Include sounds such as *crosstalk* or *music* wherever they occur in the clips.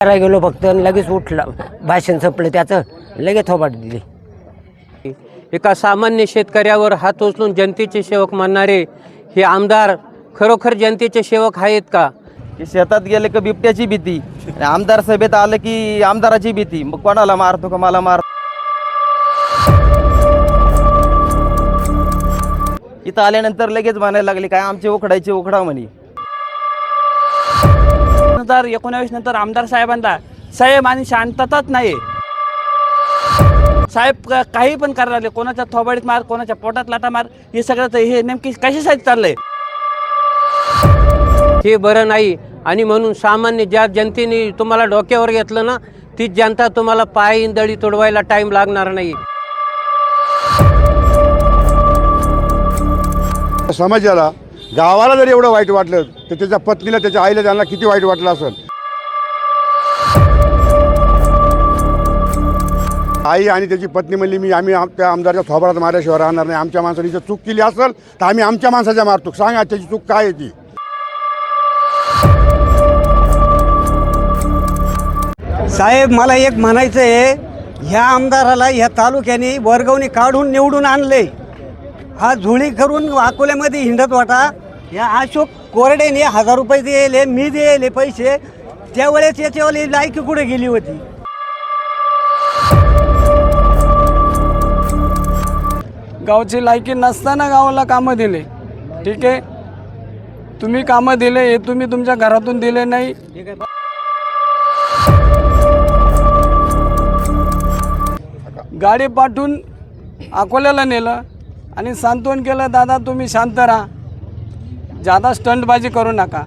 करायला गेलो फक्त आणि लगेच उठलं. भाषण संपलं त्याचं लगेच थोबाट दिली. एका सामान्य शेतकऱ्यावर हात उचलून जनतेचे सेवक मानणारे हे आमदार खरोखर जनतेचे सेवक आहेत का? की शेतात गेले का बिबट्याची भीती? आणि आमदार सभेत आलं की आमदाराची भीती. मग कोणाला मारतो का मला मार इथं आल्यानंतर लगेच म्हणायला लागले काय आमचे उखडायचे उखडा म्हणे. दोन हजार एकोणावीस नंतर आमदार साहेबांना साहेब आणि शांतताच नाही साहेब काही पण करायला लागले कोणाच्या थोबाडीत मार कोणाच्या पोटात लाटा मार हे सगळं तर हे नेमकी कशासाठी चाललंय? हे बरं नाही. आणि म्हणून सामान्य ज्या जनतेने तुम्हाला डोक्यावर घेतलं ना तीच जनता तुम्हाला पाय इंदळी तोडवायला टाईम लागणार नाही. समाजाला गावाला जर एवढं वाईट वाटलं तर त्याच्या पत्नीला त्याच्या आईला त्यांना किती वाईट वाटलं असेल? आई आणि त्याची पत्नी म्हणली मी आम्ही त्या आमदारच्या थोबरात मारल्याशिवाय राहणार नाही. आमच्या माणसाने जर चूक केली असेल तर आम्ही आमच्या माणसाच्या मारतो. सांगा त्याची चूक काय आहे ती? साहेब मला एक म्हणायचं आहे ह्या आमदाराला ह्या तालुक्याने वर्गवणी काढून निवडून आणले हा झुळी करून अकोल्यामध्ये हिंडत वाटा. या अशोक कोरडेने हजार रुपये दिले मी दिले पैसे. त्यावेळेस याच्यावाली लायकी कुठे गेली होती? गावची लायकी नसताना गावाला कामं दिले. ठीक आहे? तुम्ही कामं दिले हे तुम्ही तुमच्या घरातून दिले नाही. गाडी पाठवून अकोल्याला नेलं. आणि सांत्वन केलं दादा तुम्ही शांत राहा. जादा स्टंटबाजी करू नका.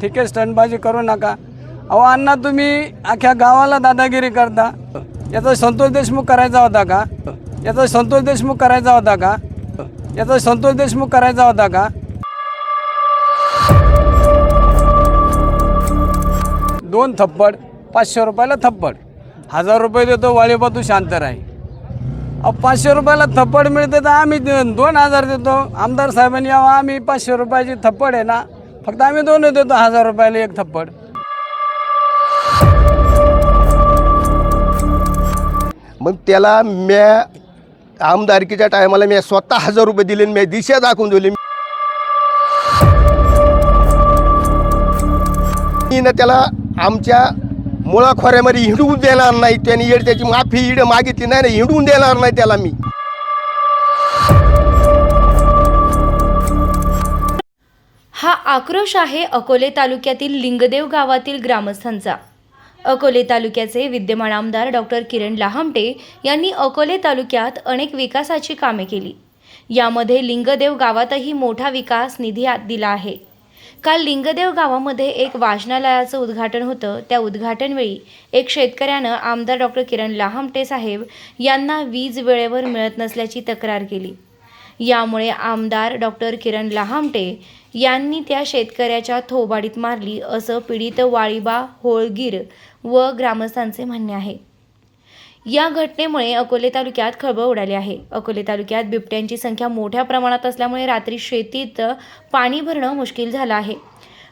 ठीक आहे स्टंटबाजी करू नका. अहो अण्णा तुम्ही अख्ख्या गावाला दादागिरी करता. याचा संतोष देशमुख करायचा होता का? याचा संतोष देशमुख करायचा होता का? याचा संतोष देशमुख करायचा होता का? दोन थप्पड पाचशे रुपयाला थप्पड. हजार रुपये देतो वाळीबा तू शांत राही. पाचशे रुपयाला थप्पड मिळते तर आम्ही दोन हजार देतो. आमदार साहेबांनी यावं आम्ही पाचशे रुपयाची थप्पड आहे ना. फक्त आम्ही दोन देतो हजार रुपयाला एक थप्पड. मग त्याला म्या आमदारकीच्या टायमाला मी स्वतः हजार रुपये दिले आणि मी दिशा दाखवून दिली. मी ना त्याला आमच्या मुळाखोऱ्यामध्ये हिंडवून देणार नाही त्याने. येड त्याची माफी इड मागितली नाही ना हिंडवून देणार नाही त्याला मी. हा आक्रोश आहे अकोले तालुक्यातील लिंगदेव गावातील ग्रामस्थांचा. अकोले तालुक्याचे विद्यमान आमदार डॉक्टर किरण लाहामटे यांनी अकोले तालुक्यात अनेक विकासाची कामे केली. यामध्ये लिंगदेव गावातही मोठा विकास निधी दिला आहे. काल लिंगदेव गावामध्ये एक वाचनालयाचं उद्घाटन होतं. त्या उद्घाटनवेळी एक शेतकऱ्यानं आमदार डॉक्टर किरण लहामटे साहेब यांना वीज वेळेवर मिळत नसल्याची तक्रार केली. यामुळे आमदार डॉक्टर किरण लहामटे यांनी त्या शेतकऱ्याच्या थोबाडीत मारली असं पीडित वाळीबा होळगीर व ग्रामस्थांचे म्हणणे आहे. या घटनेमुळे अकोले तालुक्यात खळबळ उडाली आहे. अकोले तालुक्यात बिबट्यांची संख्या मोठ्या प्रमाणात असल्यामुळे रात्री शेतीत पाणी भरणं मुश्किल झालं आहे.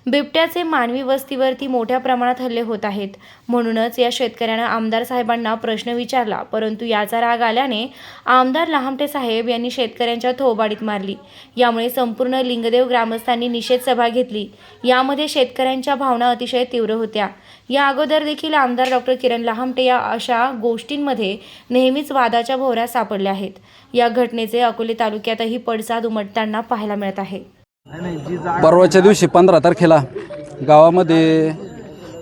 बिबट्याचे मानवी वस्तीवरती मोठ्या प्रमाणात हल्ले होत आहेत. म्हणूनच या शेतकऱ्यानं आमदार साहेबांना प्रश्न विचारला परंतु याचा राग आल्याने आमदार लहामटे साहेब यांनी शेतकऱ्यांच्या थोबाडीत मारली. यामुळे संपूर्ण लिंगदेव ग्रामस्थांनी निषेध सभा घेतली. यामध्ये शेतकऱ्यांच्या भावना अतिशय तीव्र होत्या. या अगोदर देखील आमदार डॉक्टर किरण लहामटे या अशा गोष्टींमध्ये नेहमीच वादाच्या भोवऱ्या सापडल्या आहेत. या घटनेचे अकोले तालुक्यातही पडसाद उमटताना पाहायला मिळत आहे. परवाच्या दिवशी पंधरा तारखेला गावामध्ये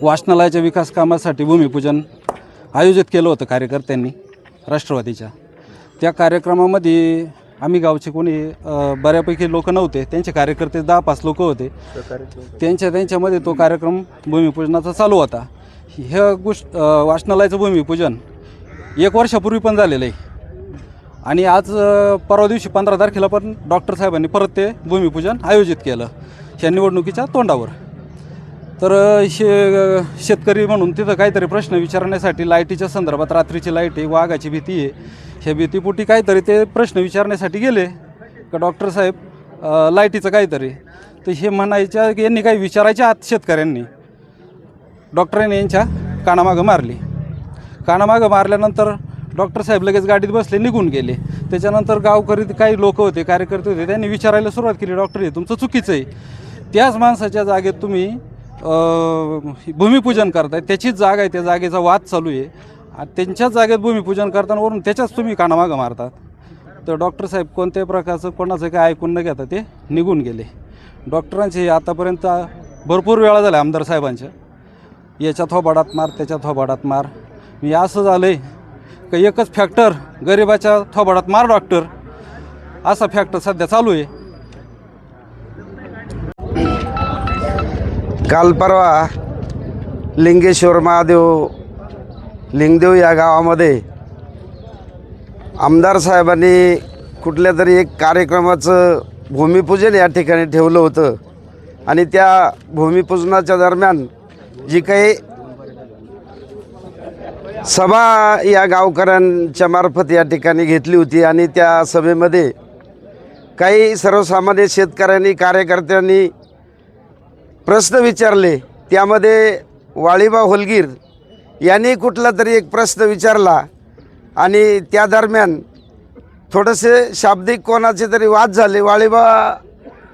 वाचनालयाच्या विकास कामासाठी भूमिपूजन आयोजित केलं होतं कार्यकर्त्यांनी राष्ट्रवादीच्या. त्या कार्यक्रमामध्ये आम्ही गावचे कोणी बऱ्यापैकी लोक नव्हते. त्यांचे कार्यकर्ते दहा पाच लोक होते. त्यांच्या त्यांच्यामध्ये तो कार्यक्रम भूमिपूजनाचा चालू होता. ह्या गोष्ट वाचनालयाचं भूमिपूजन एक वर्षापूर्वी पण झालेलं आहे. आणि आज परवा दिवशी पंधरा तारखेला पण डॉक्टर साहेबांनी परत ते भूमिपूजन आयोजित केलं ह्या निवडणुकीच्या तोंडावर. तर शे शेतकरी म्हणून तिथं काहीतरी प्रश्न विचारण्यासाठी लाईटीच्या संदर्भात रात्रीची लाइट आहे वाघाची भीती आहे. ह्या भीतीपोटी काहीतरी ते प्रश्न विचारण्यासाठी गेले का डॉक्टर साहेब? लाईटीचं काहीतरी. तर हे म्हणायच्या की यांनी काही विचारायच्या आत शेतकऱ्यांनी. डॉक्टरांनी यांच्या कानामागं मारली. कानामागं मारल्यानंतर डॉक्टर साहेब लगेच गाडीत बसले निघून गेले. त्याच्यानंतर गावकरी काही लोक होते कार्यकर्ते होते त्यांनी विचारायला सुरुवात केली डॉक्टर हे तुमचं चुकीचं आहे. त्याच माणसाच्या जागेत तुम्ही भूमिपूजन करताय त्याचीच जागा आहे त्या जागेचा वाद चालू आहे. आणि त्यांच्याच जागेत भूमिपूजन करताना वरून त्याच्याच तुम्ही कानामागं मारतात. तर डॉक्टर साहेब कोणत्याही प्रकारचं कोणाचं काय ऐकून न घेता ते निघून गेले. डॉक्टरांचे आतापर्यंत भरपूर वेळा झाल्या आमदार साहेबांच्या. याच्या थोबाडात मार त्याच्या थोबाडात मार. मी असं झालं आहे का एकच फॅक्टर गरिबाच्या थोबाडात मार डॉक्टर असा फॅक्टर सध्या चालू आहे. काल परवा लिंगेश्वर महादेव लिंगदेव या गावामध्ये आमदार साहेबांनी कुठल्या तरी एक कार्यक्रमाचं भूमिपूजन या ठिकाणी ठेवलं होतं. आणि त्या भूमिपूजनाच्या दरम्यान जी काही सभा या गावकऱ्यांच्या मार्फत या ठिकाणी घेतली होती आणि त्या सभेमध्ये काही सर्वसामान्य शेतकऱ्यांनी कार्यकर्त्यांनी प्रश्न विचारले. त्यामध्ये वाळीबा होलगीर यांनी कुठला तरी एक प्रश्न विचारला आणि त्या दरम्यान थोडेसे शाब्दिक कोणाचे तरी वाद झाले. वाळीबा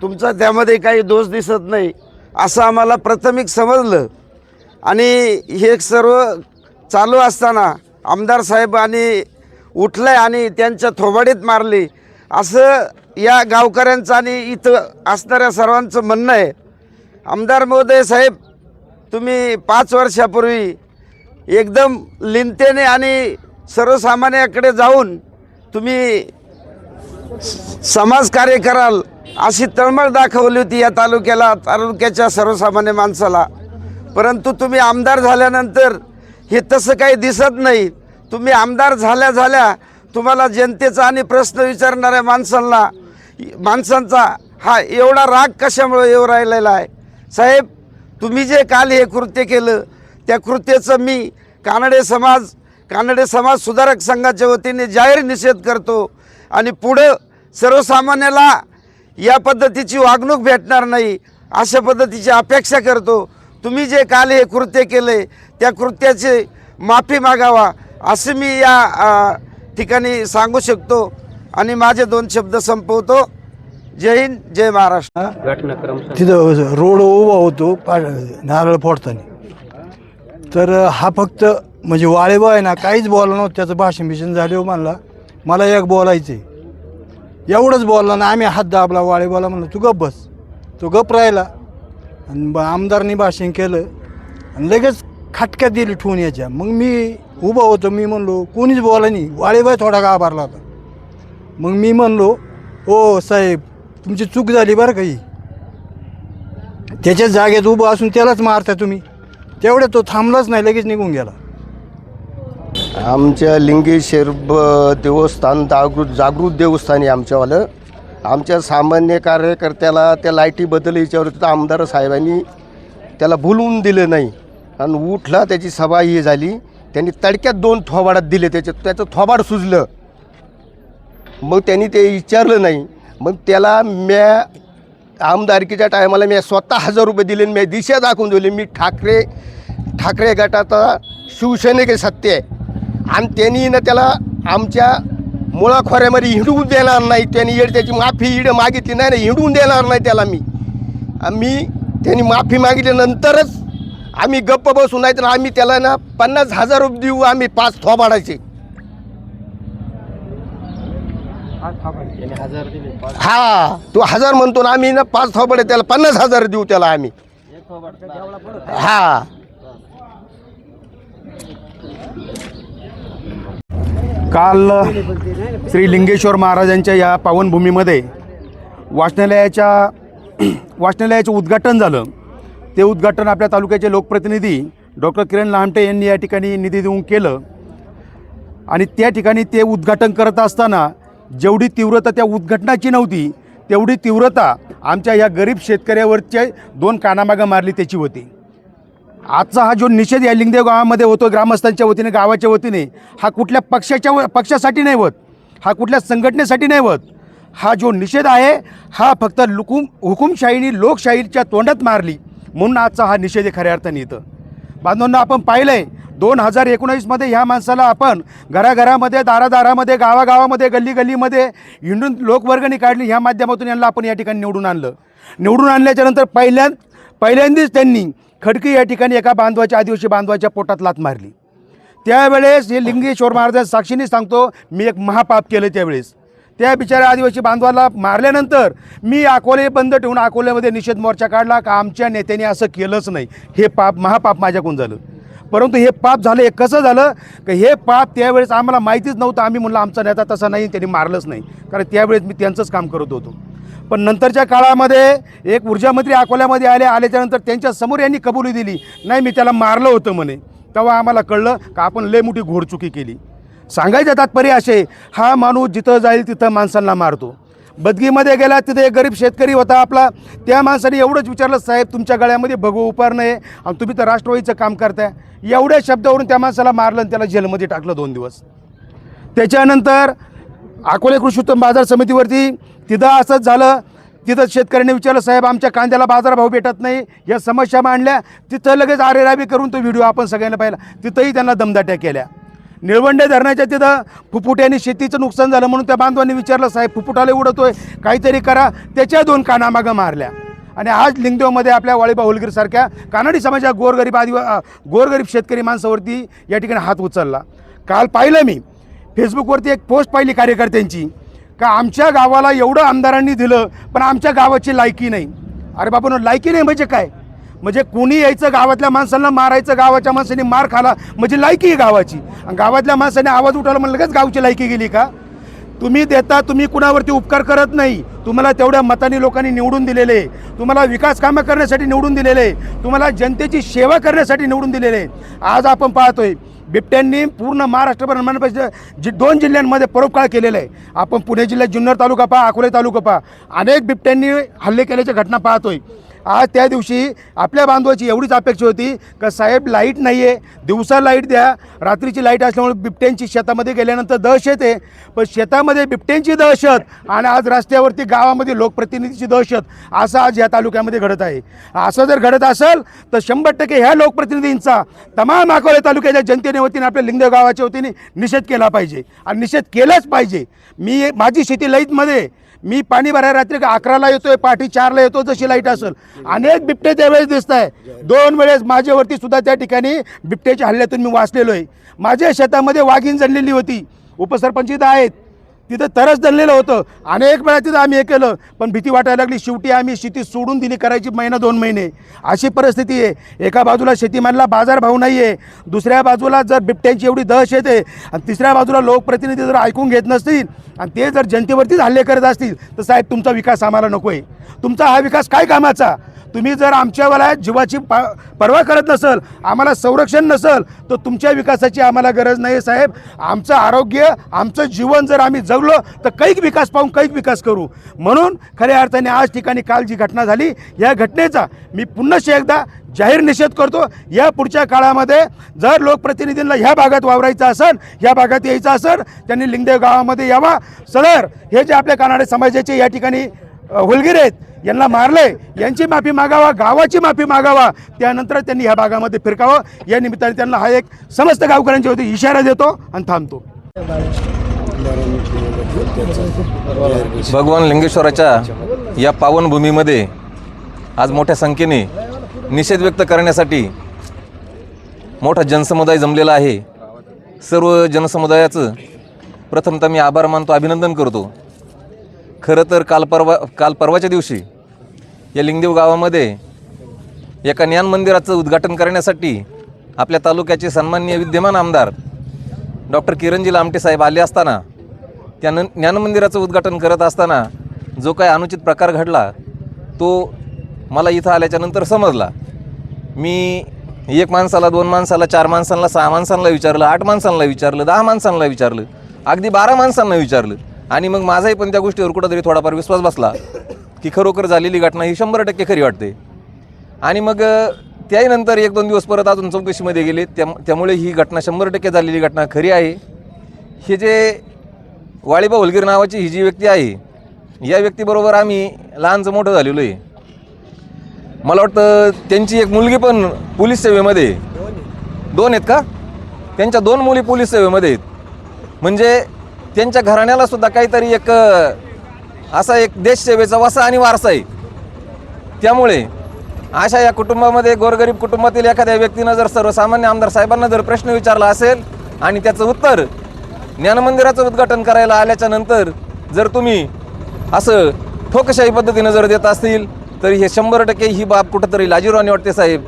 तुमचा त्यामध्ये काही दोष दिसत नाही असं आम्हाला प्राथमिक समजलं. आणि हे सर्व चालू असताना आमदार साहेब आणि आणि त्यांच्या थोबाडीत मारली. असं या गावकऱ्यांचं आणि इथं असणाऱ्या सर्वांचं म्हणणं आहे. आमदार महोदय साहेब तुम्ही पाच वर्षापूर्वी एकदम लिंतेने आणि सर्वसामान्याकडे जाऊन तुम्ही समाजकार्य कराल अशी तळमळ दाखवली होती या तालुक्याला तालुक्याच्या सर्वसामान्य माणसाला. परंतु तुम्ही आमदार झाल्यानंतर हे तसं काही दिसत नाही. तुम्ही आमदार झाल्या झाल्या तुम्हाला जनतेचा आणि प्रश्न विचारणाऱ्या माणसांना माणसांचा हा एवढा राग कशामुळे येऊ राहिलेला आहे? साहेब तुम्ही जे काल हे कृत्य केलं त्या कृत्याचं मी कानडे समाज कानडे समाज सुधारक संघाच्या वतीने जाहीर निषेध करतो आणि पुढं सर्वसामान्याला या पद्धतीची वागणूक भेटणार नाही अशा पद्धतीची अपेक्षा करतो. तुम्ही जे काल हे कृत्य केले त्या कृत्याची माफी मागावा असं मी या ठिकाणी सांगू शकतो. आणि माझे दोन शब्द संपवतो. जय हिंद जय महाराष्ट्र. घटनाक्रम तिथं रोड उभा होतो पा नारळ फोडताना. तर हा फक्त म्हणजे वाळेबा आहे ना काहीच बोलला नव्हतं त्याचं भाषण बिषण झाले म्हणला. मला एक बोलायचं आहे एवढंच बोलला ना आम्ही हात दाबला वाळेबाला म्हणलं तू गप बस. तो गप राहिला. आणि ब- आमदारनी भाषण केलं आणि लगेच खटक्यात दिली ठेवून याच्या. मग मी उभा होतो मी म्हणलो कोणीच बोला नाही. वाळेबाई थोडा घाबरला होता मग मी म्हणलो हो साहेब तुमची चूक झाली बरं काही त्याच्या जागेत उभं असून त्यालाच मारता तुम्ही. तेवढ्या तो थांबलाच नाही लगेच निघून गेला. आमच्या लिंगेश्वर ब- देवस्थान जागृत जागृत देवस्थान आहे आमच्यावालं. आमच्या सामान्य कार्यकर्त्याला त्या लाईटीबद्दल याच्यावर तर आमदार साहेबांनी त्याला बोलवून दिलं नाही. आणि उठला त्याची सभा ही झाली. त्यांनी तडक्यात दोन थोबाडात दिले. त्याच्यात त्याचं थोबाड सुजलं. मग त्यांनी ते विचारलं नाही. मग त्याला म्या आमदारकीच्या टायमाला मी स्वतः हजार रुपये दिले आणि मी दिशा दाखवून दिली. मी ठाकरे ठाकरे गटाचा शिवसैनिक सत्य आहे. आणि त्यांनी ना त्याला आमच्या मुळाखोऱ्यामध्ये हिंडवून देणार नाही. त्यांनी येड त्याची माफी इड मागितली. नाही ना हिंडवून देणार नाही त्याला मी. आम्ही त्यांनी माफी मागितल्यानंतरच आम्ही गप्प बसू नाही तर आम्ही त्याला ना पन्नास हजार रुपये देऊ आम्ही पाच थोबाडाचे हा तो हजार म्हणतो ना आम्ही ना पाच थोबाडे त्याला पन्नास हजार देऊ त्याला आम्ही. हा. काल श्री लिंगेश्वर महाराजांच्या या पावनभूमीमध्ये वाचनालयाच्या *clears throat* वाचनालयाचं उद्घाटन झालं. ते उद्घाटन आपल्या तालुक्याचे लोकप्रतिनिधी डॉक्टर किरण लामटे यांनी या ठिकाणी निधी देऊन केलं. आणि त्या ठिकाणी ते उद्घाटन करत असताना जेवढी तीव्रता त्या उद्घाटनाची नव्हती तेवढी तीव्रता आमच्या या गरीब शेतकऱ्यावरच्या दोन कानामागं मारली त्याची होती. आजचा हा जो निषेध या लिंगदेव गावामध्ये होतो ग्रामस्थांच्या वतीने गावाच्या वतीने हा कुठल्या पक्षाच्या व- पक्षासाठी नाही होत. हा कुठल्या संघटनेसाठी नाही होत. हा जो निषेध आहे हा फक्त लुकुम हुकुमशाहीने लोकशाहीच्या तोंडात मारली. म्हणून आजचा हा निषेध आहे खऱ्या अर्थाने येतं. बांधवांना आपण पाहिलं आहे दोन हजार एकोणावीसमध्ये ह्या माणसाला आपण घराघरामध्ये दारादारामध्ये गावागावामध्ये गल्ली गल्लीमध्ये हिंडून लोकवर्गणी काढली ह्या माध्यमातून यांना आपण या ठिकाणी निवडून आणलं. निवडून आणल्याच्यानंतर पहिल्या पहिल्यांदाच त्यांनी खडकी या ठिकाणी एका बांधवाच्या आदिवासी बांधवाच्या पोटात लात मारली. त्यावेळेस हे लिंगेश्वर महाराज साक्षीने सांगतो मी एक महापाप केलं त्यावेळेस. त्या बिचाऱ्या आदिवासी बांधवाला मारल्यानंतर मी अकोले बंद ठेवून अकोल्यामध्ये निषेध मोर्चा काढला का आमच्या नेत्याने असं केलंच नाही. हे पाप महापाप माझ्याकडून झालं. परंतु हे पाप झालं हे कसं झालं? की हे पाप त्यावेळेस आम्हाला माहितीच नव्हतं. आम्ही म्हणलं आमचा नेता तसा नाही त्यांनी मारलंच नाही. कारण त्यावेळेस मी त्यांचंच काम करत होतो. पण नंतरच्या काळामध्ये एक ऊर्जामंत्री अकोल्यामध्ये आले आल्याच्यानंतर त्यांच्यासमोर यांनी कबुली दिली. नाही मी त्याला मारलं होतं म्हणे. तेव्हा आम्हाला कळलं का आपण लय मोठी घोडचुकी केली. सांगायचं तात्पर्य असे हा माणूस जिथं जाईल तिथं माणसांना मारतो. बदगीमध्ये गेला तिथे एक गरीब शेतकरी होता आपला. त्या माणसाने एवढंच विचारलं साहेब तुमच्या गळ्यामध्ये भगव उपार नाही आणि तुम्ही तर राष्ट्रवादीचं काम करताय. एवढ्या शब्दावरून त्या माणसाला मारलं आणि त्याला जेलमध्ये टाकलं दोन दिवस. त्याच्यानंतर अकोले कृषी उत्पन्न बाजार समितीवरती तिथं असंच झालं. तिथं शेतकऱ्यांनी विचारलं साहेब आमच्या कांद्याला बाजारभाव भेटत नाही. या समस्या मांडल्या. तिथं लगेच आरेराबी करून तो व्हिडिओ आपण सगळ्यांना पाहिला. तिथंही त्यांना दमदाट्या केल्या. निळवंडे धरणाच्या तिथं फुफुट्याने शेतीचं नुकसान झालं म्हणून त्या बांधवांनी विचारलं साहेब फुफुटाला उडतोय काहीतरी करा. त्याच्या दोन कानामागं मारल्या. आणि आज लिंगदेवमध्ये आपल्या वाळीबा होलगीरसारख्या कानडी समाजा गोरगरीब आदिवा गोरगरीब शेतकरी माणसावरती या ठिकाणी हात उचलला. काल पाहिलं मी फेसबुकवरती एक पोस्ट पाहिली कार्यकर्त्यांची का आमच्या गावाला एवढं आमदारांनी दिलं पण आमच्या गावाची लायकी नाही. अरे बाबा लायकी नाही म्हणजे काय? म्हणजे कोणी यायचं गावातल्या माणसांना मारायचं गावाच्या माणसाने मार खाला म्हणजे लायकी आहे गावाची. गावातल्या माणसाने आवाज उठवला म्हणलं लगेच गावची लायकी गेली का? तुम्ही देता तुम्ही कुणावरती उपकार करत नाही. तुम्हाला तेवढ्या मताने लोकांनी निवडून दिलेले. तुम्हाला विकास कामं करण्यासाठी निवडून दिलेले. तुम्हाला जनतेची सेवा करण्यासाठी निवडून दिलेले. आज आपण पाहतोय बिबट्यांनी पूर्ण महाराष्ट्रभर म्हणण्यापेक्षा जि दोन जिल्ह्यांमध्ये परोपकाळ केलेला आहे. आपण पुणे जिल्ह्यात जुन्नर तालुका पहा अकोले तालुका पहा. अनेक बिबट्यांनी हल्ले केल्याच्या घटना पाहतोय. आज त्या दिवशी आपल्या बांधवाची एवढीच अपेक्षा होती का साहेब लाइट नाही आहे दिवसा लाइट द्या रात्रीची लाइट असल्यामुळे बिबट्यांची शेतामध्ये गेल्यानंतर दहशत आहे. पण शेतामध्ये बिबट्यांची दहशत आणि आज रस्त्यावरती गावामध्ये लोकप्रतिनिधीची दहशत असं आज या तालुक्यामध्ये घडत आहे. असं जर घडत असेल तर शंभर टक्के ह्या लोकप्रतिनिधींचा तमाम अकोले तालुक्याच्या जनतेने वतीने आपल्या लिंगदेव गावाच्या वतीने निषेध केला पाहिजे. आणि निषेध केलाच पाहिजे. मी माझी शेती लईतमध्ये मी पाणी भरायला रात्री अकराला येतोय पाठी चारला येतो जशी लाइट असेल. अनेक बिबटे त्यावेळेस दिसत आहे दोन वेळेस माझ्यावरती सुद्धा त्या ठिकाणी बिबट्याच्या हल्ल्यातून मी वाचलेलो आहे माझ्या शेतामध्ये वाघीण जणलेली होती. उपसरपंच इथं आहेत. तिथं तरच जणलेलं होतं. अनेक वेळा तिथं आम्ही हे केलं पण भीती वाटायला लागली शेवटी आम्ही शेती सोडून दिली करायची महिना दोन महिने. अशी परिस्थिती आहे. एका बाजूला शेतीमालला बाजारभाव नाही आहे दुसऱ्या बाजूला जर बिबट्यांची एवढी दहश आहे आणि तिसऱ्या बाजूला लोकप्रतिनिधी जर ऐकून घेत नसतील आणि ते जर जनतेवरतीच हल्ले करत असतील तर साहेब तुमचा विकास आम्हाला नको आहे तुमचा हा विकास काय कामाचा? तुम्ही जर आमच्यावाला जीवाची पा पर्वा करत नसल आम्हाला संरक्षण नसल तर तुमच्या विकासाची आम्हाला गरज नाही साहेब. आमचं आरोग्य आमचं जीवन जर आम्ही जगलो तर कैक विकास पाहून कैक विकास करू. म्हणून खऱ्या अर्थाने आज ठिकाणी काल जी घटना झाली या घटनेचा मी पुन्हा एकदा जाहीर निषेध करतो. या पुढच्या काळामध्ये जर लोकप्रतिनिधींना ह्या भागात वावरायचं असेल ह्या भागात यायचं असेल त्यांनी लिंगदेव गावामध्ये यावा. सदर हे जे आपल्या कानाडे समाजाचे या ठिकाणी अ, आहेत यांना मारले यांची माफी मागावा गावाची माफी मागावा. त्यानंतर त्यांनी ह्या भागामध्ये फिरकावं. या निमित्ताने त्यांना हा एक समस्त गावकऱ्यांच्या होती इशारा देतो आणि थांबतो. भगवान लिंगेश्वराच्या या पावनभूमीमध्ये आज मोठ्या संख्येने निषेध व्यक्त करण्यासाठी मोठा जनसमुदाय जमलेला आहे. सर्व जनसमुदायाचं प्रथमतः मी आभार मानतो अभिनंदन करतो. खरं तर काल परवा काल परवाच्या दिवशी या लिंगदेव गावामध्ये एका ज्ञान मंदिराचं उद्घाटन करण्यासाठी आपल्या तालुक्याचे सन्माननीय विद्यमान आमदार डॉक्टर किरणजी लामटे साहेब आले असताना त्यानं ज्ञानमंदिराचं उद्घाटन करत असताना जो काय अनुचित प्रकार घडला तो मला इथं आल्याच्यानंतर समजला. मी एक माणसाला दोन माणसाला चार माणसांना सहा माणसांना विचारलं आठ माणसांना विचारलं दहा माणसांना विचारलं अगदी बारा माणसांना विचारलं. आणि मग माझाही पण त्या गोष्टीवर कुठंतरी थोडाफार विश्वास बसला की खरोखर झालेली घटना ही शंभर टक्के खरी वाटते. आणि मग त्याही नंतर एक दोन दिवस परत अजून चौकशीमध्ये गेले. त्या त्यामुळे ही घटना शंभर टक्के झालेली घटना खरी आहे. हे जे वाळीबा होलगीर नावाची ही जी व्यक्ती आहे या व्यक्तीबरोबर आम्ही लहानचं मोठं झालेलो आहे. मला वाटतं त्यांची एक मुलगी पण पोलीस सेवेमध्ये दोन आहेत का? त्यांच्या दोन मुली पोलीस सेवेमध्ये आहेत. म्हणजे त्यांच्या घराण्याला सुद्धा काहीतरी एक असा एक देशसेवेचा वसा आणि वारसा आहे. त्यामुळे अशा या कुटुंबामध्ये गोरगरीब कुटुंबातील एखाद्या व्यक्तीनं जर सर्वसामान्य आमदार साहेबांना जर प्रश्न विचारला असेल आणि त्याचं उत्तर ज्ञानमंदिराचं उद्घाटन करायला आल्याच्यानंतर जर तुम्ही असं ठोकशाही पद्धतीनं जर देत असतील तर हे शंभर टक्के ही बाब कुठंतरी लाजीरवाणी वाटते साहेब.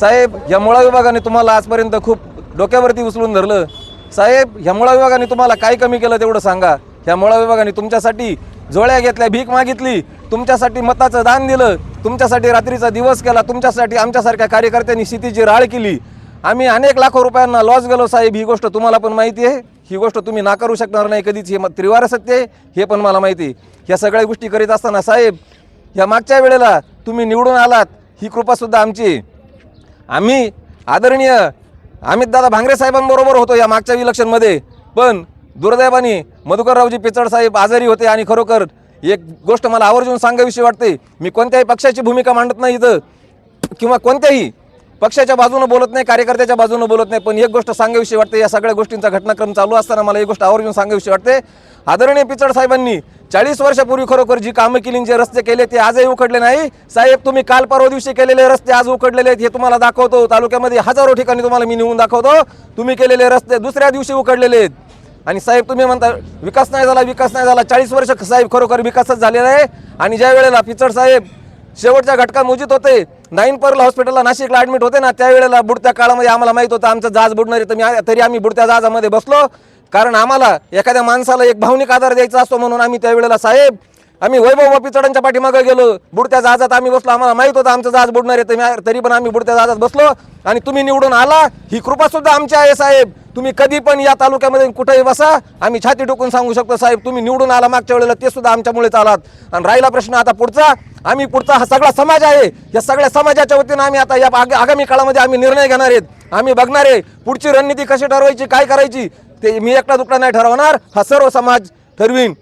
साहेब या मुळा विभागाने तुम्हाला आजपर्यंत खूप डोक्यावरती उचलून धरलं. साहेब ह्या मुळा विभागाने तुम्हाला काय कमी केलं तेवढं सांगा. ह्या मुळा विभागाने तुमच्यासाठी जोळ्या घेतल्या भीक मागितली तुमच्यासाठी मताचं दान दिलं तुमच्यासाठी रात्रीचा दिवस केला तुमच्यासाठी आमच्यासारख्या कार्यकर्त्यांनी शेतीची राळ केली. आम्ही अनेक लाखो रुपयांना लॉस गेलो साहेब. ही गोष्ट तुम्हाला पण माहिती आहे. ही गोष्ट तुम्ही नाकारू शकणार नाही कधीच. हे मग त्रिवार सत्य आहे हे पण मला माहिती आहे. ह्या सगळ्या गोष्टी करीत असताना साहेब ह्या मागच्या वेळेला तुम्ही निवडून आलात ही कृपासुद्धा आमची आम्ही आदरणीय अमितदादा भांगरे साहेबांबरोबर होतो या मागच्या इलेक्शनमध्ये. पण दुर्दैवाने मधुकररावजी पिचड साहेब आजारी होते आणि खरोखर एक गोष्ट मला आवर्जून सांगावीशी वाटते. मी कोणत्याही पक्षाची भूमिका मांडत नाही इथं. किंवा कोणत्याही पक्षाच्या बाजूनं बोलत नाही कार्यकर्त्याच्या बाजूनं बोलत नाही पण एक गोष्ट सांगाविषयी वाटते या सगळ्या गोष्टींचा घटनाक्रम चालू असताना मला एक गोष्ट आवर्जून सांगावीशी वाटते. आदरणीय पिचड साहेबांनी चाळीस वर्षापूर्वी खरोखर जी कामं केली जे रस्ते केले ते आजही उकडले नाही. साहेब तुम्ही काल परवा दिवशी केलेले रस्ते आज उकडलेले आहेत हे तुम्हाला दाखवतो. तालुक्यामध्ये हजारो ठिकाणी तुम्हाला मी नेऊन दाखवतो. तुम्ही केलेले रस्ते दुसऱ्या दिवशी उकडलेले आहेत. आणि साहेब तुम्ही म्हणता विकास नाही झाला विकास नाही झाला. चाळीस वर्ष साहेब खरोखर विकासच झालेला आहे. आणि ज्या वेळेला पिचड साहेब शेवटच्या घटका मोजित होते नाईन पर्ल हॉस्पिटलला नाशिकला ॲडमिट होते ना त्यावेळेला बुडत्या काळामध्ये आम्हाला माहीत होतं आमचं जहाज बुडणार आहे तर मी तरी आम्ही बुडत्या जहाजामध्ये बसलो. कारण आम्हाला एखाद्या माणसाला एक भावनिक आधार द्यायचा असतो म्हणून आम्ही त्यावेळेला साहेब आम्ही वैभव बापी चढांच्या पाठीमागे गेलो. बुडत्या जहाजात आम्ही बसलो. आम्हाला माहीत होतं आमचं जहाज बुडणार आहे. तरी पण आम्ही बुडत्या जहाजात बसलो आणि तुम्ही निवडून आला. ही कृपा सुद्धा आमची आहे साहेब. तुम्ही कधी पण या तालुक्यामध्ये कुठेही बसा. आम्ही छाती टोकून सांगू शकतो साहेब. तुम्ही निवडून आला मागच्या वेळेला ते सुद्धा आमच्यामुळेच आलात. आणि राहिला प्रश्न आता पुढचा. आम्ही पुढचा हा सगळा समाज आहे. या सगळ्या समाजाच्या वतीनं आम्ही आता या आग- आगामी काळामध्ये आम्ही निर्णय घेणार आहेत. आम्ही बघणार आहे पुढची रणनीती कशी ठरवायची काय करायची ते मी एकटा दुकटा नाही ठरवणार. हा सर्व समाज ठरवीन.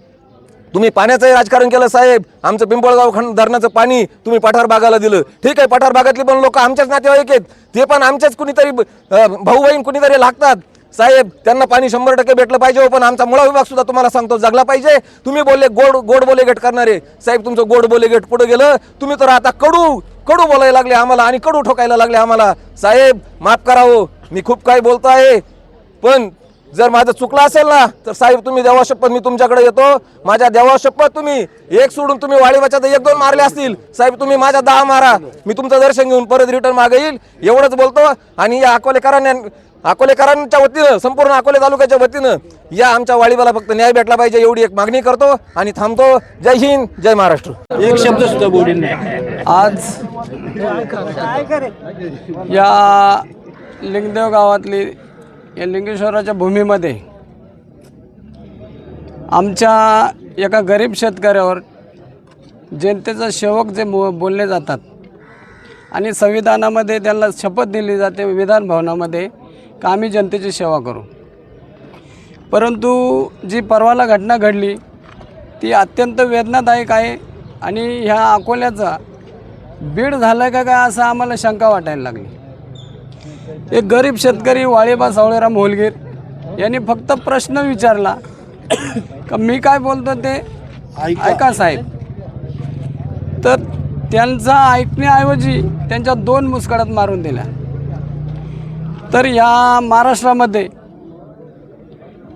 तुम्ही पाण्याचंही राजकारण केलं साहेब. आमचं पिंपळगाव खंड धरणाचं पाणी तुम्ही पठार भागाला दिलं. ठीक आहे पठार भागातले पण लोक आमच्याच नातेवाईक आहेत. ते पण आमच्याच कुणीतरी भाऊ बहीण कुणीतरी लागतात. साहेब त्यांना पाणी शंभर टक्के भेटलं पाहिजे हो, पण आमचा मुळा विभाग सुद्धा तुम्हाला सांगतो जगला पाहिजे. तुम्ही बोलले गोड गोड बोले गेट करणारे. साहेब तुमचं गोड बोले गेट पुढे गेलं. तुम्ही तर आता कडू कडू बोलायला लागले आम्हाला आणि कडू ठोकायला लागले आम्हाला. साहेब माफ करावं हो, मी खूप काही बोलतो आहे पण जर माझं चुकलं असेल ना तर साहेब तुम्ही देवा शपथ मी तुमच्याकडे येतो. माझ्या देवा शपथ तुम्ही एक सोडून तुम्ही वाळीवाच्या तर एक दोन मारले असतील. साहेब तुम्ही माझ्या दहा मारा. मी तुमचं दर्शन घेऊन परत रिटर्न मागे येईल. एवढंच बोलतो. आणि या अकोलेकरांना अकोलेकरांच्या वतीनं संपूर्ण अकोले तालुक्याच्या वतीनं या आमच्या वाळीवाला फक्त न्याय भेटला पाहिजे एवढी एक मागणी करतो आणि थांबतो. जय हिंद जय महाराष्ट्र. एक शब्द सुद्धा बोलले आज या लिंगदेव गावातली या लिंगेश्वराच्या भूमीमध्ये आमच्या एका गरीब शेतकऱ्यावर जनतेचा सेवक जे मो बोलले जातात आणि संविधानामध्ये त्यांना शपथ दिली जाते विधान भवनामध्ये का आम्ही जनतेची सेवा करू. परंतु जी परवाला घटना घडली ती अत्यंत वेदनादायक आहे आणि ह्या अकोल्याचा बीड झालं का काय असं आम्हाला शंका वाटायला लागली. एक गरीब शेतकरी वाळीबा सावळेराम होलगीर यांनी फक्त प्रश्न विचारला. का मी काय बोलतो ते ऐका. साहेब. तर त्यांचा ऐकण्याऐवजी त्यांच्या दोन मुस्कडात मारून दिल्या. तर या महाराष्ट्रामध्ये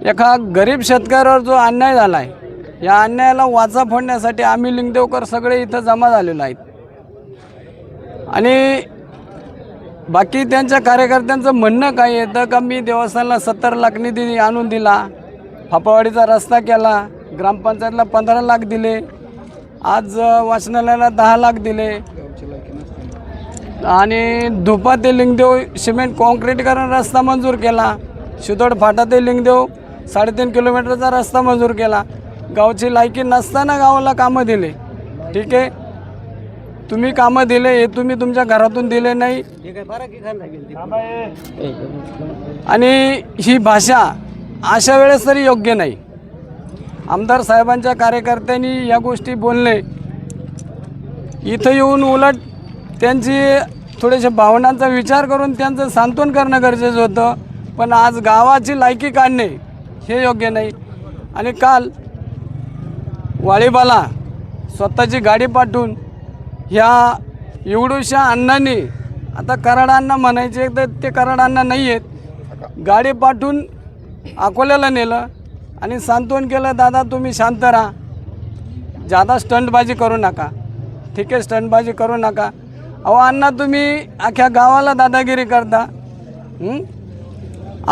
एका गरीब शेतकऱ्यावर जो अन्याय झाला आहे या अन्यायाला वाचा फोडण्यासाठी आम्ही लिंगदेवकर सगळे इथं जमा झालेलो आहेत. आणि बाकी त्यांच्या कार्यकर्त्यांचं म्हणणं काय येतं का मी देवस्थानला सत्तर लाख निधी आणून दिला फापावाडीचा रस्ता केला ग्रामपंचायतला पंधरा लाख दिले आज वाचनालयाला दहा लाख दिले. आणि धुपा ते लिंगदेव सिमेंट कॉन्क्रीटकरण रस्ता मंजूर केला शितोड फाटा ते लिंगदेव साडेतीन किलोमीटरचा रस्ता मंजूर केला. गावची लायकी नसताना गावाला कामं दिले. ठीक आहे? तुम्ही कामं दिले हे तुम्ही तुमच्या घरातून दिले नाही. आणि ही भाषा अशा वेळेस तरी योग्य नाही. आमदार साहेबांच्या कार्यकर्त्यांनी या गोष्टी बोलणे इथं येऊन उलट त्यांची थोडेसे भावनांचा विचार करून त्यांचं सांत्वन करणं गरजेचं होतं. पण आज गावाची लायकी काढणे हे योग्य नाही. आणि काल वाळीबाला स्वतःची गाडी पाठवून ह्या एवढूशा अण्णांनी आता कराड अण्णा म्हणायचे तर ते कराड अण्णा नाही आहेत गाडी पाठवून अकोल्याला नेलं आणि सांत्वन केलं दादा तुम्ही शांत राहा. जादा स्टंटबाजी करू नका. ठीक आहे स्टंटबाजी करू नका. अहो अण्णा तुम्ही अख्ख्या गावाला दादागिरी करता.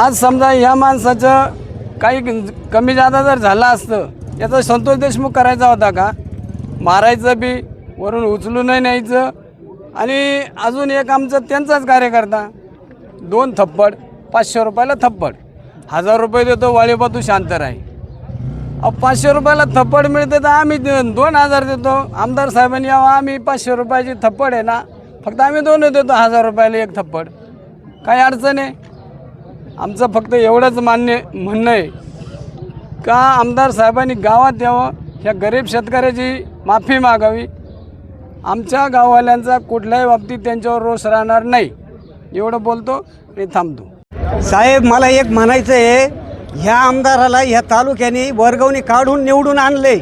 आज समजा ह्या माणसाचं काही कमी जादा जर झालं असतं याचा संतोष देशमुख करायचा होता का? मारायचं बी वरून उचलूनही न्यायचं. आणि अजून एक आमचं त्यांचाच कार्यकर्ता. दोन थप्पड पाचशे रुपयाला थप्पड. हजार रुपये देतो वाळीबा तू शांत राही. अहो पाचशे रुपयाला थप्पड मिळते तर आम्ही दोन हजार देतो. आमदार साहेबांनी यावं आम्ही पाचशे रुपयाची थप्पड आहे ना फक्त आम्ही दोन देतो हजार रुपयाला एक थप्पड. काही अडचण आहे? आमचं फक्त एवढंच मान्य म्हणणं आहे का आमदार साहेबांनी गावात यावं ह्या गरीब शेतकऱ्याची माफी मागावी? आमच्या गाववाल्यांचा कुठल्याही बाबतीत त्यांच्यावर रोष राहणार नाही. एवढं बोलतो आणि थांबतो. साहेब मला एक म्हणायचं आहे ह्या आमदाराला ह्या तालुक्याने वर्गवणी काढून निवडून आणले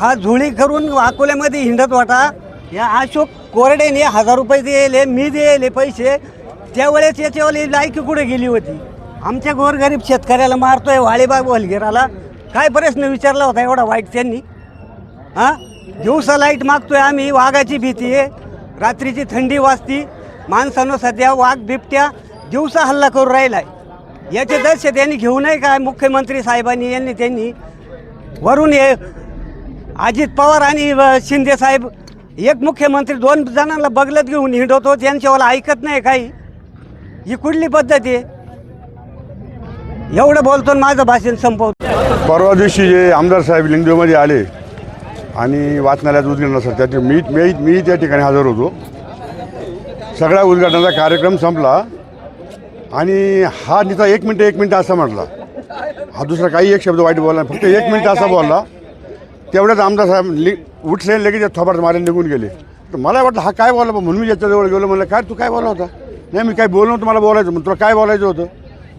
हा झुळी करून अकोल्यामध्ये हिंडत वाटा. या अशोक कोरडेने हजार रुपये दिले मी दिले पैसे. त्यावेळेस याच्यावाली लायकी कुठे गेली होती? आमच्या गोरगरीब शेतकऱ्याला मारतोय वाळीबाग वलगेराला काय प्रश्न विचारला होता एवढा वाईट त्यांनी? हां? दिवसा लाइट मागतोय आम्ही वाघाची भीती आहे. रात्रीची थंडी वाजती माणसानं सध्या वाघ बिबट्या दिवसा हल्ला करून राहिलाय. याचे दर्श त्यांनी घेऊ नये काय मुख्यमंत्री साहेबांनी यांनी त्यांनी वरून हे अजित पवार आणि शिंदे साहेब एक मुख्यमंत्री दोन जणांना बगलत घेऊन हिंडवतो त्यांच्यावर ऐकत नाही काही. ही कुठली पद्धत आहे? एवढं बोलतो आणि माझं भाषण संपवतो. परवा दिवशी जे आमदार साहेब लिंगदेवमध्ये आले आणि वाचनालयात उद्घाटन असतं त्याचे मी मी मी त्या ठिकाणी हजर होतो. सगळ्या उद्घाटनाचा कार्यक्रम संपला. आणि हा निता एक मिनटं एक मिनटं असा म्हटला. हा दुसरा काही एक शब्द वाईट बोलला फक्त एक मिनटं असा बोलला. तेवढ्याच आमदार साहेब लि उठले लगेच थोपाट मारे निघून गेले. तर मला वाटलं हा काय बोलला म्हणून मी याच्याजवळ गेलो. म्हणलं काय तू काय बोला होता? नाही मी काय बोललो नव्हतं. मला बोलायचं. मग तुला काय बोलायचं होतं?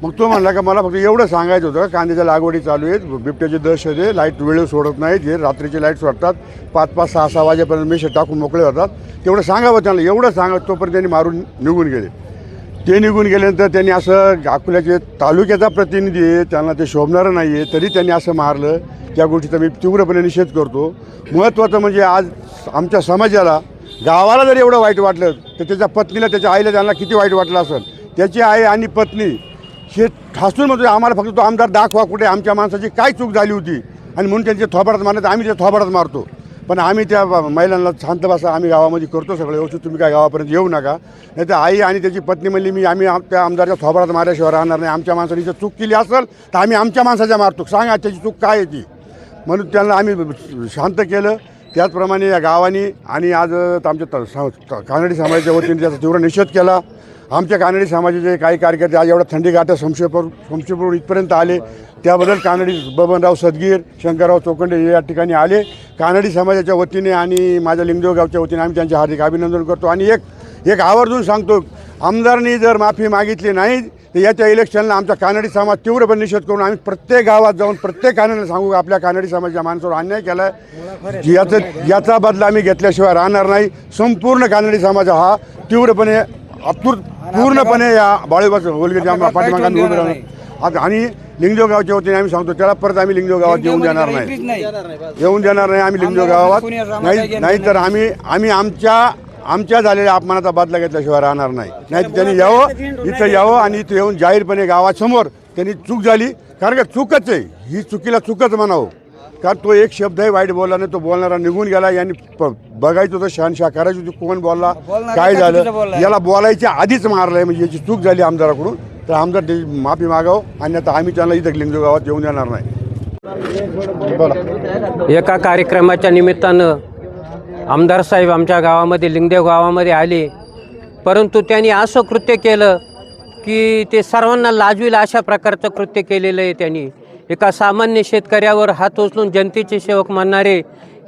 मग तो म्हणला का मला फक्त एवढं सांगायचं होतं का कांद्याच्या लागवडी चालू आहेत बिबट्याची दहशत आहे लाइट वेळेवर सोडत नाही जे रात्रीचे लाइट सोडतात पाच पाच सहा सहा वाजेपर्यंत मेशे टाकून मोकळे होतात. तेवढं सांगावं त्यांना एवढं सांगत तोपर्यंत त्यांनी मारून निघून गेले. ते निघून गेल्यानंतर त्यांनी असं अकोल्याचे तालुक्याचा प्रतिनिधी आहे त्यांना ते शोभणारं नाही आहे तरी त्यांनी असं मारलं. त्या गोष्टीचा मी तीव्रपणे निषेध करतो. महत्त्वाचं म्हणजे आज आमच्या समाजाला गावाला जर एवढं वाईट वाटलं तर त्याच्या पत्नीला त्याच्या आईला त्यांना किती वाईट वाटलं असेल? त्याची आई आणि पत्नी हे ठासून म्हणतो आम्हाला फक्त तो आमदार दाखवा कुठे आमच्या माणसाची काय चूक झाली होती. आणि म्हणून त्यांचे थोबाडात मारत आम्ही त्या थोबाडात मारतो. पण आम्ही त्या महिलांना शांत बसा आम्ही गावामध्ये करतो सगळं व्यवस्थित तुम्ही काय गावापर्यंत येऊ नका. नाही तर आई आणि त्याची पत्नी म्हणली मी आम्ही आम- त्या आमदारच्या थोबाडात मारल्याशिवाय राहणार नाही. आमच्या माणसाने जर चूक केली असेल तर आम्ही आमच्या माणसाच्या मारतो. सांगा त्याची चूक काय आहे ती? म्हणून त्यांना आम्ही शांत केलं. त्याचप्रमाणे या गावाने आणि आज आमच्या त- कानडी समाजाच्या वतीने त्याचा तीव्र निषेध केला. आमच्या कानडी समाजाचे काही कार्यकर्ते आज एवढा थंडी गाठा शमशेपूर संशयपूर इथपर्यंत आले. त्याबद्दल कानडी बबनराव सदगीर शंकरराव चोकंडे या ठिकाणी आले. कानडी समाजाच्या वतीने आणि माझ्या लिंगदेव गावच्या वतीने आम्ही त्यांचे हार्दिक अभिनंदन करतो. आणि एक एक आवर्जून सांगतो आमदारनी जर माफी मागितली नाही तर याच्या इलेक्शनला आमचा कानडी समाज तीव्रपणे निषेध करून आम्ही प्रत्येक गावात जाऊन प्रत्येक कानाला सांगू आपल्या कानडी समाजाच्या माणसावर अन्याय केला आहे याचा याचा बदला आम्ही घेतल्याशिवाय राहणार नाही. संपूर्ण कानडी समाज हा तीव्रपणे अतूर पूर्णपणे या बाळीबाच होलगेच्या पाठीमागांना उभे राहणार आता आणि लिंगदेव गावच्या वतीने आम्ही सांगतो त्याला परत आम्ही लिंगदेव गावात येऊन देणार नाही. येऊन देणार नाही आम्ही लिंगदेव गावात. नाही नाहीतर आम्ही आम्ही आमच्या आमच्या झालेल्या अपमानाचा बदला घेतल्याशिवाय राहणार नाही. नाही तर त्यांनी यावं इथं यावं आणि इथं येऊन जाहीरपणे गावासमोर त्यांनी चूक झाली. कारण का चूकच आहे. ही चुकीला चूकच म्हणावं. कारण तो एक शब्दही वाईट बोलला नाही तो बोलणारा निघून गेला यांनी प- बघायचं होतं शहानशाह करायची होती कोण बोलला काय झालं? याला बोलायच्या आधीच मारलंय म्हणजे याची चूक झाली आमदाराकडून. तर आमदार त्याची माफी मागावं आणि आता आम्ही त्यांना इथं लिंगदेव गावात येऊन देणार नाही. बोला. एका कार्यक्रमाच्या निमित्तानं आमदार साहेब आमच्या गावामध्ये लिंगदेव गावामध्ये आले. परंतु त्यांनी असं कृत्य केलं की ते सर्वांना लाजविल अशा प्रकारचं कृत्य केलेलं आहे त्यांनी. एका सामान्य शेतकऱ्यावर हात उचलून जनतेचे सेवक मानणारे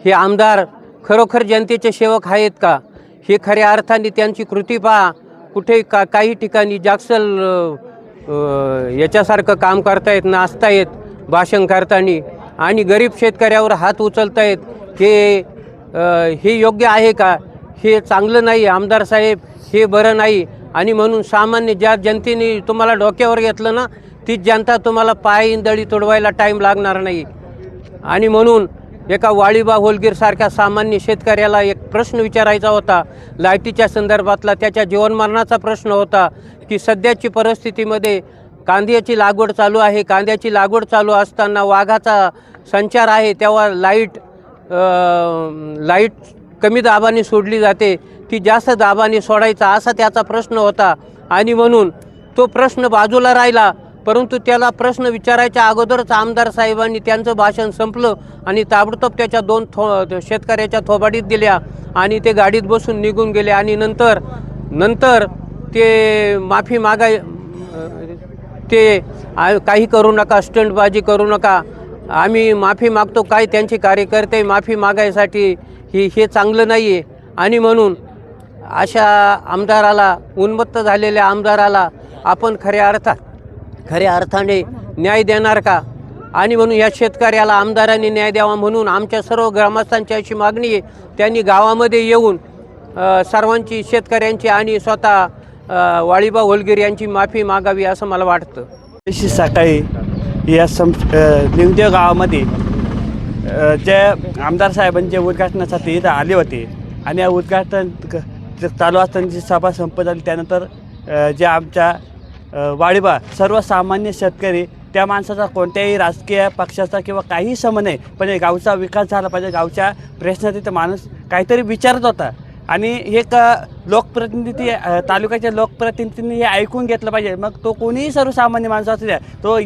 हे आमदार खरोखर जनतेचे सेवक आहेत का? हे खऱ्या अर्थाने त्यांची कृती पहा. कुठे का काही ठिकाणी जागसल याच्यासारखं काम करतायत नाचतायत भाषण करताना. आणि गरीब शेतकऱ्यावर हात उचलतायत हे हे योग्य आहे का? हे चांगलं नाही. आमदार साहेब हे बरं नाही. आणि म्हणून सामान्य ज्या जनतेने तुम्हाला डोक्यावर घेतलं ना ती जनता तुम्हाला पाय इंदळी तोडवायला टाईम लागणार नाही. आणि म्हणून एका वाळीबा होलगीरसारख्या सामान्य शेतकऱ्याला एक प्रश्न विचारायचा होता. लायटीच्या संदर्भातला त्याच्या जीवनमरणाचा प्रश्न होता की सध्याची परिस्थितीमध्ये कांद्याची लागवड चालू आहे. कांद्याची लागवड चालू असताना वाघाचा संचार आहे. तेव्हा लाइट लाइट कमी दाबाने सोडली जाते. ती जास्त दाबाने सोडायचा असा त्याचा प्रश्न होता. आणि म्हणून तो प्रश्न बाजूला राहिला. परंतु त्याला प्रश्न विचारायच्या अगोदरच आमदार साहेबांनी त्यांचं भाषण संपलं आणि ताबडतोब त्याच्या दोन थो शेतकऱ्याच्या थोबाडीत दिल्या आणि ते गाडीत बसून निघून गेले आणि नंतर नंतर ते माफी मागाय ते काही करू नका स्टंटबाजी करू नका. आम्ही माफी मागतो काय त्यांचे कार्यकर्ते माफी मागायसाठी ही हे चांगलं नाही आहे आणि म्हणून अशा आमदाराला उन्मत्त झालेल्या आमदाराला आपण खऱ्या अर्थात खऱ्या अर्थाने न्याय देणार का? आणि म्हणून या शेतकऱ्याला आमदारांनी न्याय द्यावा म्हणून आमच्या सर्व ग्रामस्थांची अशी मागणी आहे. त्यांनी गावामध्ये येऊन सर्वांची शेतकऱ्यांची आणि स्वतः वाळीबा होलगिरी यांची माफी मागावी असं मला वाटतं. दिवशी सकाळी या सं निवदेव गावामध्ये जे आमदार साहेबांचे उद्घाटनासाठी इथं आले होते. आणि या उद्घाटन क- चालू असताना जी सभा संपत झाली त्यानंतर जे आमच्या वाळीबा सर्वसामान्य शेतकरी त्या माणसाचा कोणत्याही राजकीय पक्षाचा किंवा काही संबंध नाही पण हे गावचा विकास झाला पाहिजे. गावच्या प्रश्नात तिथं माणूस काहीतरी विचारत होता. आणि एक लोकप्रतिनिधी तालुक्याच्या लोकप्रतिनिधींनी हे ऐकून घेतलं पाहिजे. मग तो कोणीही सर्वसामान्य माणूस असू द्या तो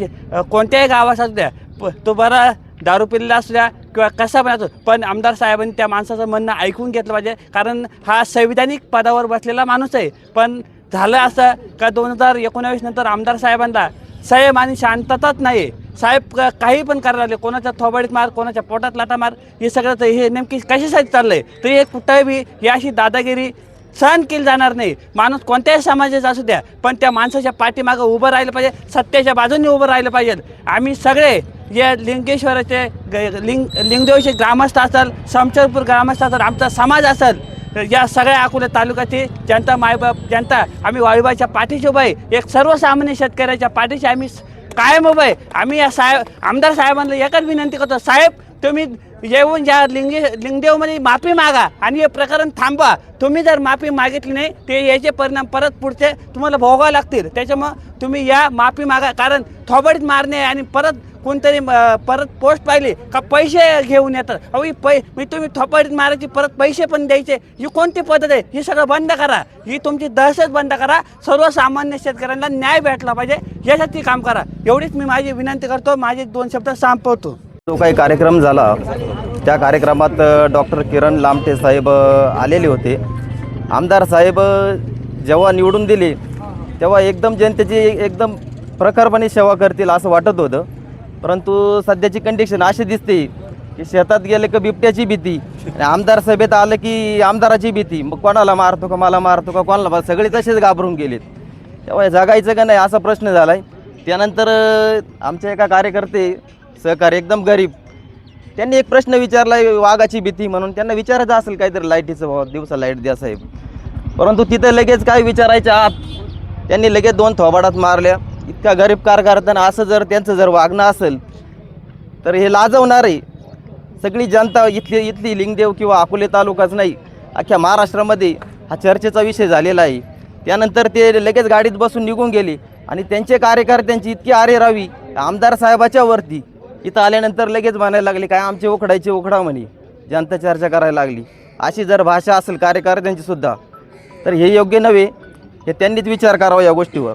कोणत्याही गावाचा असू द्या प तो बरा दारू पिलेला असू द्या किंवा कसा पण असो पण आमदार साहेबांनी त्या माणसाचं म्हणणं ऐकून घेतलं पाहिजे. कारण हा संविधानिक पदावर बसलेला माणूस आहे. पण झालं असं का दोन हजार एकोणावीस नंतर आमदार साहेबांना साहेब आणि शांतताच नाही. साहेब काही पण करायला लागले. कोणाच्या थोबाडीत मार कोणाच्या पोटात लाटा मार हे सगळं तर हे नेमकी कशासाठी आहे तर हे कुठंही बी ही अशी दादागिरी सहन केली जाणार नाही. माणूस कोणत्याही समाजाचा असू द्या पण त्या माणसाच्या पाठीमागं उभं राहिलं पाहिजे सत्याच्या बाजूने उभं राहिलं पाहिजे. आम्ही सगळे जे लिंगेश्वराचे ग- लिंग लिंगदेवचे ग्रामस्थ असेल समचरपूर ग्रामस्थ असेल आमचा समाज असेल तर या सगळ्या अकोला तालुक्याची जनता मायबाप जनता आम्ही वाळूबाईच्या पाठीशी उभं आहे. एक सर्वसामान्य शेतकऱ्याच्या पाठीशी आम्ही कायम उभं आहे. आम्ही या साहेब आमदार साहेबांना एकच विनंती करतो साहेब तुम्ही येऊन ज्या लिंगे लिंगदेवमध्ये माफी मागा आणि हे प्रकरण थांबवा. तुम्ही जर माफी मागितली नाही ते याचे परिणाम परत पुढचे तुम्हाला भोगावे लागतील. त्याच्यामुळं तुम्ही या माफी मागा. कारण थोबडीत मारणे आणि परत कोणतरी परत पोस्ट पाहिली का पैसे घेऊन येतात. अहो ही पै मी तुम्ही थोपाडीत मारायची परत पैसे पण द्यायचे. ही कोणती पद्धत आहे? ही सगळं बंद करा. ही तुमची दहशत बंद करा. सर्वसामान्य शेतकऱ्यांना न्याय भेटला पाहिजे. यासाठी काम करा. एवढीच मी माझी विनंती करतो. माझे दोन शब्द संपवतो. जो काही कार्यक्रम झाला. त्या कार्यक्रमात डॉक्टर किरण लामटे साहेब आलेले होते. आमदार साहेब जेव्हा निवडून दिले तेव्हा एकदम जनतेची एकदम प्रखरपणे सेवा करतील असं वाटत होतं. परंतु सध्याची कंडिशन अशी दिसते की शेतात गेले का बिबट्याची भीती. आणि आमदार सभेत आलं की आमदाराची भीती. मग कोणाला मारतो का मला मारतो का कोणाला मार- सगळे तसेच घाबरून गेलेत. तेव्हा जगायचं का नाही असा प्रश्न झाला आहे त्यानंतर आमच्या एका कार्यकर्ते सहकार एकदम गरीब. त्यांनी एक प्रश्न विचारला वाघाची भीती म्हणून. त्यांना विचारायचं असेल काहीतरी लाईटीचं भाव दिवसा लाइट द्या साहेब. परंतु तिथं लगेच काय विचारायच्या आत त्यांनी लगेच दोन थोबाडात मारल्या. इतका गरीब कारखाना असं जर त्यांचं जर वागणं असेल तर हे लाजवणार आहे सगळी जनता इथली इथली लिंगदेव किंवा अकोले तालुकाच नाही अख्ख्या महाराष्ट्रामध्ये हा चर्चेचा विषय झालेला आहे. त्यानंतर ते लगेच गाडीत बसून निघून गेले आणि त्यांचे कार्यकर्त्यांची इतकी आरे रावी आमदार साहेबाच्या वरती इथं आल्यानंतर लगेच म्हणायला लागले काय आमचे उखडायचे उखडा म्हणे जनता चर्चा करायला लागली. अशी जर भाषा असेल कार्यकर्त्यांची सुद्धा तर हे योग्य नव्हे. हे त्यांनीच विचार करावा या गोष्टीवर.